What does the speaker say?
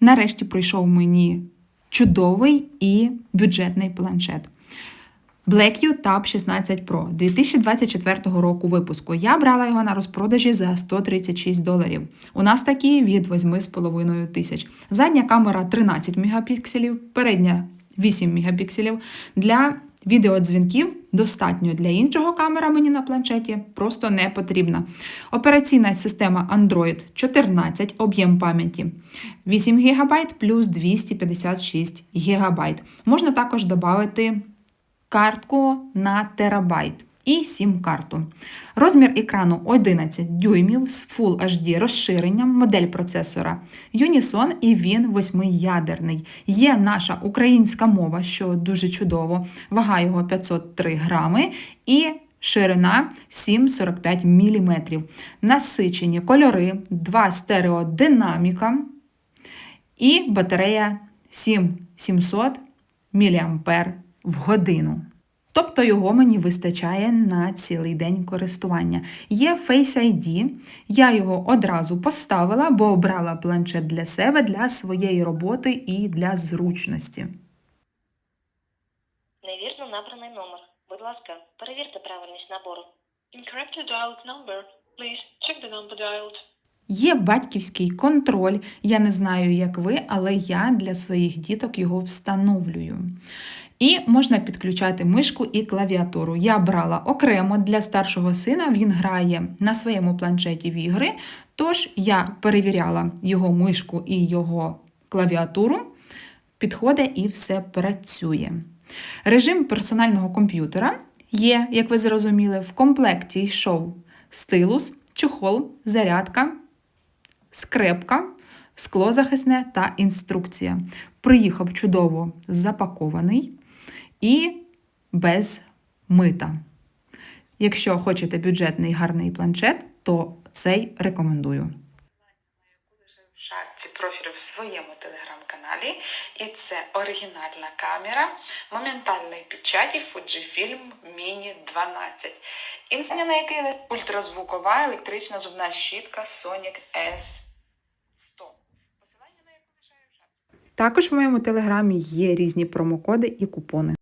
Нарешті прийшов мені чудовий і бюджетний планшет. BlackView Tab 16 Pro 2024 року випуску. Я брала його на розпродажі за 136 доларів. У нас такі від 8,5 тисяч. Задня камера 13 мегапікселів, передня 8 мегапікселів. Для відеодзвінків достатньо для іншого камера мені на планшеті просто не потрібна. Операційна система Android 14, об'єм пам'яті 8 ГБ плюс 256 ГБ. Можна також додати картку на терабайт і сім-карту. Розмір екрану 11 дюймів з Full HD розширенням, модель процесора Unison і він восьмиядерний. Є наша українська мова, що дуже чудово, вага його 503 грами і ширина 7,45 мм. Насичені кольори, два стереодинаміка і батарея 7700 мА в годину. Тобто його мені вистачає на цілий день користування. Є Face ID, я його одразу поставила, бо обрала планшет для себе, для своєї роботи і для зручності. Невірно набраний номер. Будь ласка, перевірте правильність набору. Incorrectly dialed number. Please check the number dialed. Є батьківський контроль. Я не знаю, як ви, але я для своїх діток його встановлюю. І можна підключати мишку і клавіатуру. Я брала окремо для старшого сина, він грає на своєму планшеті в ігри. Тож я перевіряла його мишку і його клавіатуру, підходить і все працює. Режим персонального комп'ютера є, як ви зрозуміли, в комплекті йшов стилус, чохол, зарядка, скрепка, скло захисне та інструкція. Приїхав чудово запакований і без мита. Якщо хочете бюджетний гарний планшет, то цей рекомендую. в шапці в своєму телеграм-каналі. І це оригінальна камера моментальної печаті Fujifilm Mini 12. Інструмент, на який ультразвукова електрична зубна щітка Sonic S100. Посилання на яку лишаю в шапці. Також в моєму телеграмі є різні промокоди і купони.